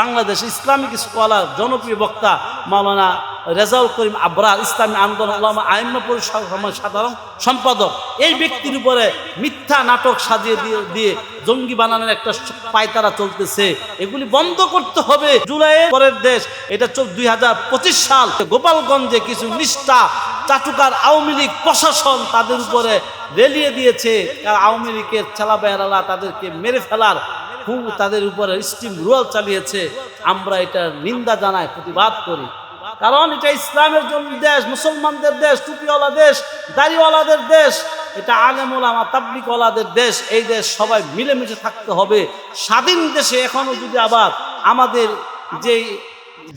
Bangladesh Islamic scholar, জনপ্রিয় বক্তা মাওলানা রেজাউল করিম আবরার ইসলামী আন্দোলন আল্লামা আইম্মা পরিষদ সাধারণ সম্পাদক। এই ব্যক্তির উপরে মিথ্যা নাটক সাজিয়ে দিয়ে দিয়ে জঙ্গি বানানোর একটা পায়তারা চলতেছে। এগুলি বন্ধ করতে হবে। জুলাইয়ের পরের দেশ, এটা চোখ দুই হাজার পঁচিশ সাল, গোপালগঞ্জে কিছু নিষ্ঠা চাটুকার আওয়ামী লীগ প্রশাসন তাদের উপরে রেলিয়ে দিয়েছে। আওয়ামী লীগের ছেলা বেহারালা তাদেরকে মেরে ফেলার খুব তাদের উপরে স্টিম রুয়াল চালিয়েছে। আমরা এটা নিন্দা জানাই, প্রতিবাদ করি। কারণ এটা ইসলামের জন্য দেশ, মুসলমানদের দেশ, টুপিওয়ালা দেশ, দাড়িওয়ালাদের দেশ, এটা আলেমুলামা তাবলিকওয়ালাদের দেশ, এই দেশ সবাই মিলেমিশে থাকতে হবে। স্বাধীন দেশে এখনও যদি আবার আমাদের যে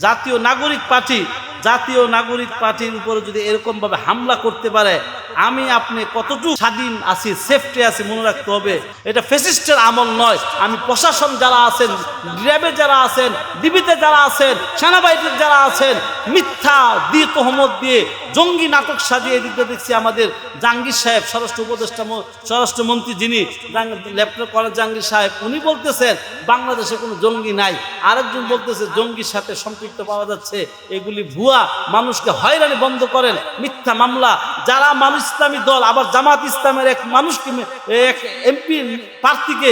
জাতীয় নাগরিক পার্টি জাতীয় নাগরিক পার্টির উপরে যদি এরকমভাবে হামলা করতে পারে, আমি আপনি কতটুকু স্বাধীন আছি সেফটি আছি, মনে রাখতে হবে। এটা ফেসিস্টের আমল নয়। আমি প্রশাসন যারা আছেন র্যাবে যারা আছেন, ডিবিতে যারা আছেন সেনাবাহিনীর যারা আছেন, মিথ্যা দিয়ে তহমত দিয়ে জঙ্গি নাটক সাজিয়ে এদিকে দেখছি আমাদের জাহাঙ্গীর সাহেব, স্বরাষ্ট্র উপদেষ্টা স্বরাষ্ট্রমন্ত্রী যিনি লেফটেন্যান্ট কলেজ জাহাঙ্গীর সাহেব, উনি বলতেছেন, বাংলাদেশে কোনো জঙ্গি নাই। আরেকজন বলতেছে, জঙ্গির সাথে সম্পৃক্ত পাওয়া যাচ্ছে, এগুলি ভুয়া মানুষকে হয়রানি বন্ধ করেন, মিথ্যা মামলা। যারা মানুষ ইসলামী দল, আবার জামাত ইসলামের এক মানুষকে এক এমপি প্রার্থীকে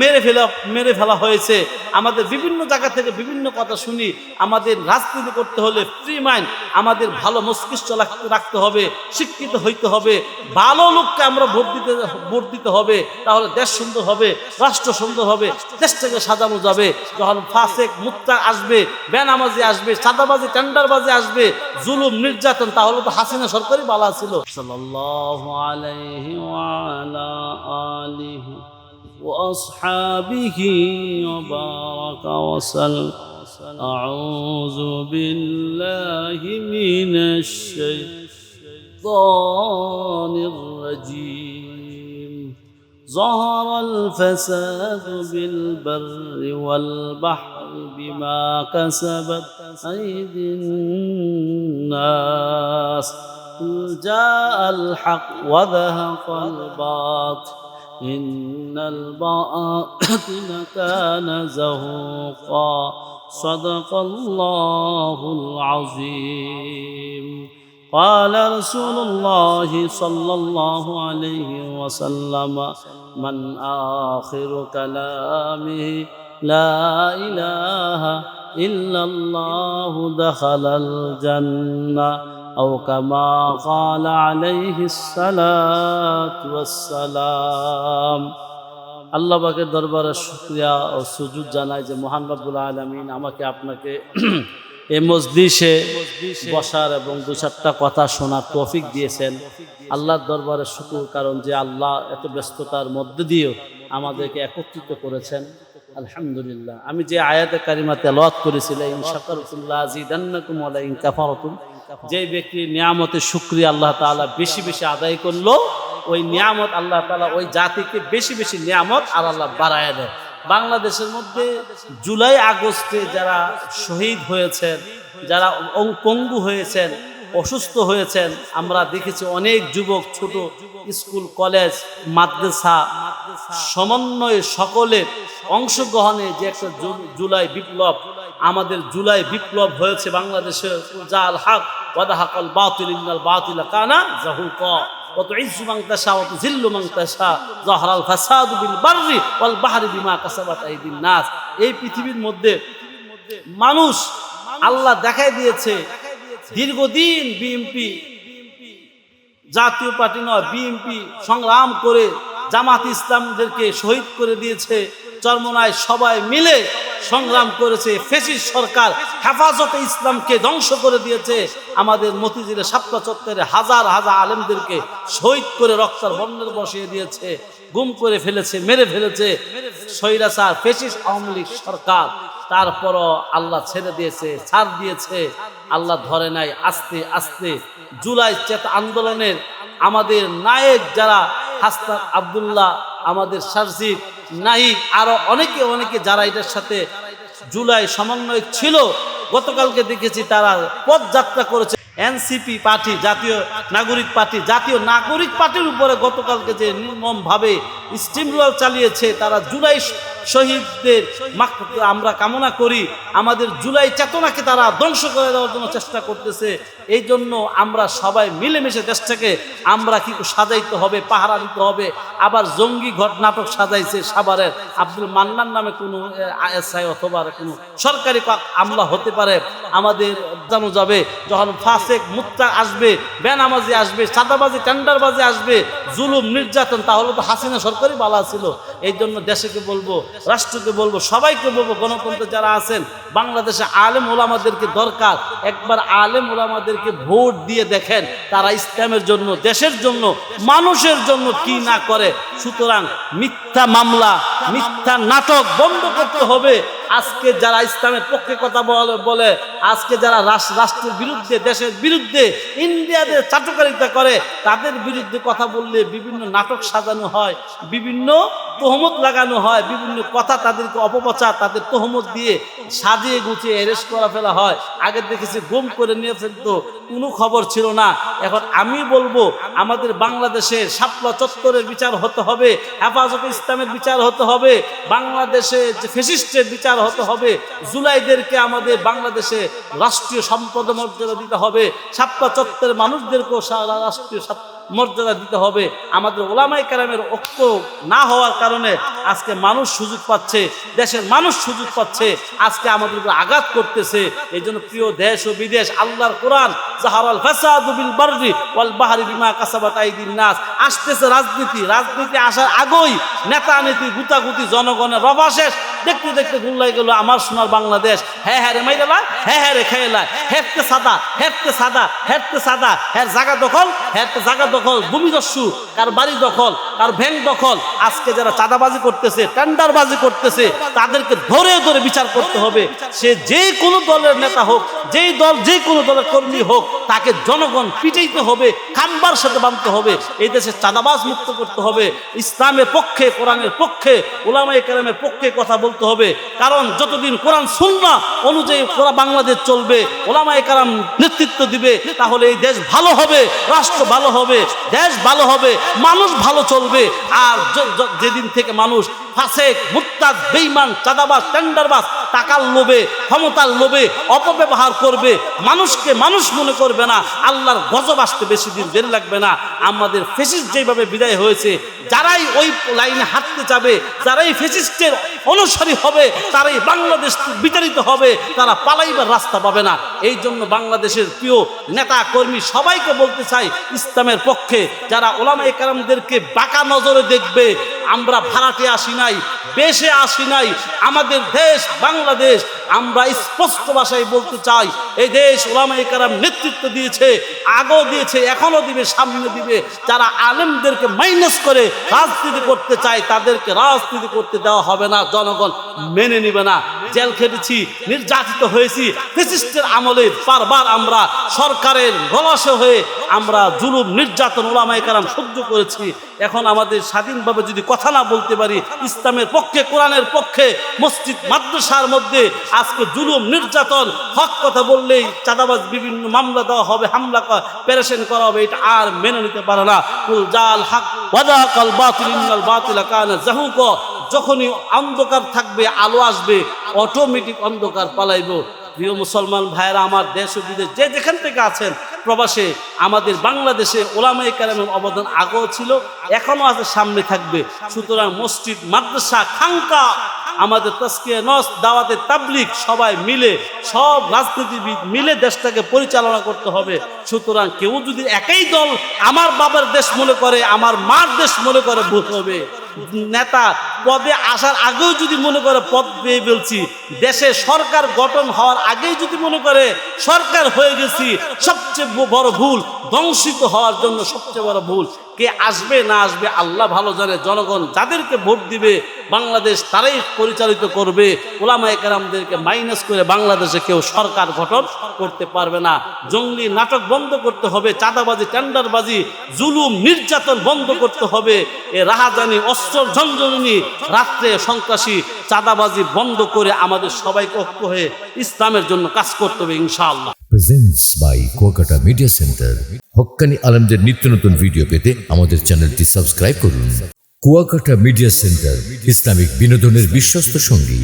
মেরে ফেলা মেরে ফেলা হয়েছে। আমাদের বিভিন্ন জায়গা থেকে বিভিন্ন কথা শুনি, আমাদের রাজনীতি করতে হলে ফ্রি মাইন্ড আমাদের ভালো মস্তিষ্ক রাখতে রাখতে হবে, শিক্ষিত হইতে হবে। ভালো লোককে আমরা ভোট দিতে ভোট দিতে হবে, তাহলে দেশ সুন্দর হবে, রাষ্ট্র সুন্দর হবে দেশটাকে সাজানো যাবে। যখন ফাসেক মুক্তা আসবে, বেনামাজি আসবে সাদাবাজি টেন্ডারবাজি আসবে জুলুম নির্যাতন তাহলে তো হাসিনা সরকারি বালা ছিল সাল্লাল্লাহু আলাইহি ওয়ালা আলিহি وأصحابه وبارك وسلم أعوذ بالله من الشيطان الرجيم ظهر الفساد بالبر والبحر بما كسبت أيدي الناس. جاء الحق وذهق الباطل. إن الباطل كان زهوقا. صدق الله العظيم. قال رسول الله صلى الله عليه وسلم من آخر كلامه لا إله إلا الله دخل الجنة أو كما قال عليه الصلاة والسلام আল্লাহ পাকের দরবারে শুক্রিয়া ও সুজুদ জানাই যে মহান রব্বুল আলমিন আমাকে আপনাকে এই মসজিষে বসার এবং দু চারটা কথা শোনার তৌফিক দিয়েছেন। আল্লাহর দরবারে শুকুর, কারণ যে আল্লাহ এত ব্যস্ততার মধ্যে দিয়েও আমাদেরকে একত্রিত করেছেন। আলহামদুলিল্লাহ। আমি যে আয়াতে কারিমা তেলাওয়াত করেছিলাম যে ব্যক্তি নিয়ামতের শুক্রিয়া আল্লাহ তাআলা বেশি বেশি আদায় করল, ওই নিয়ামত আল্লাহ তাআলা ওই জাতিকে বেশি বেশি নিয়ামত আর আল্লাহ বাড়ায় দেয়। বাংলাদেশের মধ্যে জুলাই আগস্টে যারা শহীদ হয়েছেন, যারা অং- পঙ্গু হয়েছেন, অসুস্থ হয়েছেন, আমরা দেখেছি অনেক যুবক, ছোট স্কুল, কলেজ, মাদ্রাসা, সমন্বয়ে সকলের অংশগ্রহণে যে একটা জুলাই বিপ্লব, আমাদের জুলাই বিপ্লব হয়েছে বাংলাদেশে জাল হাক ওয়াদাহাকাল বাতিল বাতিল কানা জাহুকা। وتعز من تشاء وتذل من تشاء ظهر الفساد بالبر والبحر بما كسبت ايدي الناس এই পৃথিবীর মধ্যে মানুষ আল্লাহ দেখাই দিয়েছে দীর্ঘদিন বিএনপি জাতীয় পার্টি নয় বিএনপি সংগ্রাম করে জামাত ইসলামদেরকে শহীদ করে দিয়েছে চরমনায় সবাই মিলে সংগ্রাম করেছে। ফেসিস সরকার হেফাজতে ইসলামকে ধ্বংস করে দিয়েছে। আমাদের মতিঝিলে সাপ্তা চত্বরে হাজার হাজার আলেমদেরকে শহীদ করে রক্তার বন্ডের বসিয়ে দিয়েছে। গুম করে ফেলেছে, মেরে ফেলেছে সৈরাচার ফেসিস আওয়ামী লীগ সরকার। তারপরও আল্লাহ ছেড়ে দিয়েছে, ছাড় দিয়েছে। আল্লাহ ধরে নাই, আস্তে আস্তে জুলাই চেত আন্দোলনের আমাদের নায়ক যারা হাস্তান আবদুল্লাহ আমাদের সার্জি নাহি আরও অনেকে অনেকে যারা এটার সাথে জুলাই সমন্বয় ছিল, গতকালকে দেখেছি তারা পদযাত্রা করেছে। এনসিপি পার্টি, জাতীয় নাগরিক পার্টি, জাতীয় নাগরিক পার্টির উপরে গতকালকে যে নির্মমভাবে স্টিমরোল চালিয়েছে, তারা জুলাই শহীদদের আমরা কামনা করি, আমাদের জুলাই চেতনাকে তারা ধ্বংস করে দেওয়ার জন্য চেষ্টা করতেছে। এই জন্য আমরা সবাই মিলেমিশে দেশটাকে আমরা কি সাজাইতে হবে, পাহারা দিতে হবে। আবার জঙ্গি ঘট নাটক সাজাইছে সাভারের আব্দুল মান্নার নামে কোনো আইএসআই অথবা কোনো সরকারি আমলা হতে পারে। আমাদের জানো যাবে, যখন ফাসেক মুক্তা আসবে, বেনামাজি আসবে সাদাবাজি টেন্ডারবাজি আসবে, জুলুম, নির্যাতন, তাহলে তো হাসিনা সরকারি বালা ছিল। এই জন্য দেশকে বলব রাষ্ট্রকে বলব, সবাইকে বলব, গণতন্ত্র যারা আছেন, বাংলাদেশে আলেম ওলামাদেরকে দরকার। একবার আলেম ওলামাদেরকে ভোট দিয়ে দেখেন, তারা ইসলামের জন্য, দেশের জন্য, মানুষের জন্য কি না করে। সুতরাং মিথ্যা মামলা, মিথ্যা নাটক বন্ধ করতে হবে। আজকে যারা ইসলামের পক্ষে কথা বলে আজকে যারা রাষ্ট্রের বিরুদ্ধে, দেশের বিরুদ্ধে ইন্ডিয়াতে চাটুকারিতা করে, তাদের বিরুদ্ধে কথা বললে বিভিন্ন নাটক সাজানো হয়, বিভিন্ন তহমত লাগানো হয়, বিভিন্ন কথা তাদেরকে অপপ্রচার, তাদের তহমত দিয়ে সাজিয়ে গুছিয়ে অ্যারেস্ট করা ফেলা হয়। আগে দেখেছি, গুম করে নিয়ে ফেলতো কোনো খবর ছিল না। এখন আমি বলব, আমাদের বাংলাদেশের শাপলা চত্বরের বিচার হতে হবে, হেফাজত ইসলামের বিচার হতে হবে, বাংলাদেশে যে ফেসিস্টের বিচার হতে হবে, জুলাইদেরকে আমাদের বাংলাদেশে রাষ্ট্রীয় সম্পদ মর্যাদা দিতে হবে। সাপলা চত্বরের মানুষদেরকেও রাষ্ট্রীয় মর্যাদা দিতে হবে। আমাদের ওলামাই কারামের ঐক্য না হওয়ার কারণে আজকে মানুষ সুযোগ পাচ্ছে, দেশের মানুষ সুযোগ পাচ্ছে, আজকে আমাদের উপর আঘাত করতেছে। এই জন্য প্রিয় দেশ ও বিদেশ, আল্লাহর কোরআন, জাহারাল ফাসাদু বিল বাররি ওয়াল বাহরি বিমা নাস। আসতেছে রাজনীতি রাজনীতি আসার আগেই নেতা নীতি গুতাগুতি জনগণের রবা শেষ দেখতে দেখতে গুল্লাই গেল, আমার সোনার বাংলাদেশ। হ্যাঁ হ্যাঁ রে মাইরা হ্যাঁ হ্যাঁ রে খেয়ে হেরতে সাদা হেরতে সাদা হেরতে সাদা হ্যার জায়গা দখল, হেরতে জায়গা দখল ভূমিদস্যু কার বাড়ি দখল, কার ভ্যাং দখল। আজকে যারা চাঁদাবাজি করতেছে, টেন্ডারবাজি করতেছে, তাদেরকে ধরে ধরে বিচার করতে হবে। সে যে কোনো দলের নেতা হোক, যেই দল, যে কোনো দলের কর্মী হোক, তাকে জনগণ পিটাইতে হবে খাম্বার সাথে বাঁধতে হবে। এই দেশে চাঁদাবাজ মুক্ত করতে হবে। ইসলামের পক্ষে, কোরআনের পক্ষে ওলামাই কেরামের পক্ষে কথা বলতে হবে। কারণ যতদিন কোরআন সুন্না অনুযায়ী পুরা বাংলাদেশ চলবে, ওলামায় কারাম নেতৃত্ব দিবে, তাহলে এই দেশ ভালো হবে, রাষ্ট্র ভালো হবে, দেশ ভালো হবে, মানুষ ভালো চলবে। আর যেদিন থেকে মানুষ ফাঁসে মুক্তাদ বেইমান চাঁদাবাস টেন্ডারবাজ টাকার লোভে, ক্ষমতার লোভে অপব্যবহার করবে, মানুষকে মানুষ মনে করবে না, আল্লাহর গজব আসতে বেশি দিন দেরি লাগবে না। আমাদের ফেসিস যেভাবে বিদায় হয়েছে, যারাই ওই লাইনে হাঁটতে যাবে, যারাই ফেসিস্টের অনুসারী হবে, তারাই বাংলাদেশ বিতাড়িত হবে, তারা পালাইবার রাস্তা পাবে না। এই জন্য বাংলাদেশের প্রিয় নেতা, কর্মী সবাইকে বলতে চাই, ইসলামের পক্ষে যারা ওলামাই কারামদেরকে বাঁকা নজরে দেখবে আমরা ভাড়াটে আসি নাই বেশে আসি নাই, আমাদের দেশ বাংলাদেশ, আমরা স্পষ্ট ভাষায় বলতে চাই, এই দেশ ওলামাই কারাম নেতৃত্ব দিয়েছে, আগেও দিয়েছে এখনও দিবে, সামনে দিবে। যারা আলেমদেরকে মাইনাস করে রাজনীতি করতে চায়, তাদেরকে রাজনীতি করতে দেওয়া হবে না, জনগণ মেনে নিবে না। জেল খেটেছি, নির্যাতিত হয়েছি, ফেসিস্টের আমলে বারবার আমরা সরকারের গলাসে হয়ে আমরা জুলুম, নির্যাতন ওলামাই কারাম সহ্য করেছি। এখন আমাদের স্বাধীনভাবে যদি কথা না বলতে পারি। ইসলামের পক্ষে, কোরআনের পক্ষে, মসজিদ, মাদ্রাসার মধ্যে আজকে জুলুম, নির্যাতন, হক কথা বললেই চাঁদাবাজ বিভিন্ন মামলা দেওয়া হবে, হামলা প্যারেশন করা হবে, এটা আর মেনে নিতে পারে না। যখনই অন্ধকার থাকবে, আলো আসবে অটোমেটিক অন্ধকার পালাইব। প্রিয় মুসলমান ভাইয়েরা, আমার দেশ বিদেশ, যে যেখান থেকে আছেন প্রবাসে আমাদের বাংলাদেশে ওলামাই কালামের অবদান আগেও ছিল, এখনও আছে, সামনে থাকবে। সুতরাং মসজিদ, মাদ্রাসা খাঙ্কা আমাদের তস্কিয়া নস, দাওয়াতে তাবলিক সবাই মিলে, সব রাজনীতিবিদ মিলে দেশটাকে পরিচালনা করতে হবে। সুতরাং কেউ যদি একই দল আমার বাবার দেশ মনে করে, আমার মার দেশ মনে করে ভূত হবে। নেতা পদে আসার আগেও যদি মনে করে পদ পেয়ে ফেলছি, দেশে সরকার গঠন হওয়ার আগেই যদি মনে করে সরকার হয়ে গেছি, সবচেয়ে বড় ভুল, ধ্বংসিত হওয়ার জন্য সবচেয়ে বড় ভুল, কে আসবে না আসবে আল্লাহ ভালো জানে, জনগণ যাদেরকে ভোট দিবে, বাংলাদেশ তারাই পরিচালিত করবে। ওলামায় কেরামদেরকে মাইনাস করে বাংলাদেশে কেউ সরকার গঠন করতে পারবে না। জঙ্গলি নাটক বন্ধ করতে হবে, চাঁদাবাজি, টেন্ডারবাজি, জুলুম, নির্যাতন বন্ধ করতে হবে। এ রাহাজানি অস্ত্র ঝঞ্ঝনী রাত্রে সন্ত্রাসী চাঁদাবাজি বন্ধ করে আমাদের সবাইকে ঐক্য হয়ে ইসলামের জন্য কাজ করতে হবে, ইনশাআল্লাহ। Presents by Kuakata media centre হক্কানি আলমদের নিত্য নতুন ভিডিও পেতে আমাদের চ্যানেলটি সাবস্ক্রাইব করুন। কুয়াকাটা মিডিয়া সেন্টার ইসলামিক বিনোদনের বিশ্বস্ত সঙ্গী।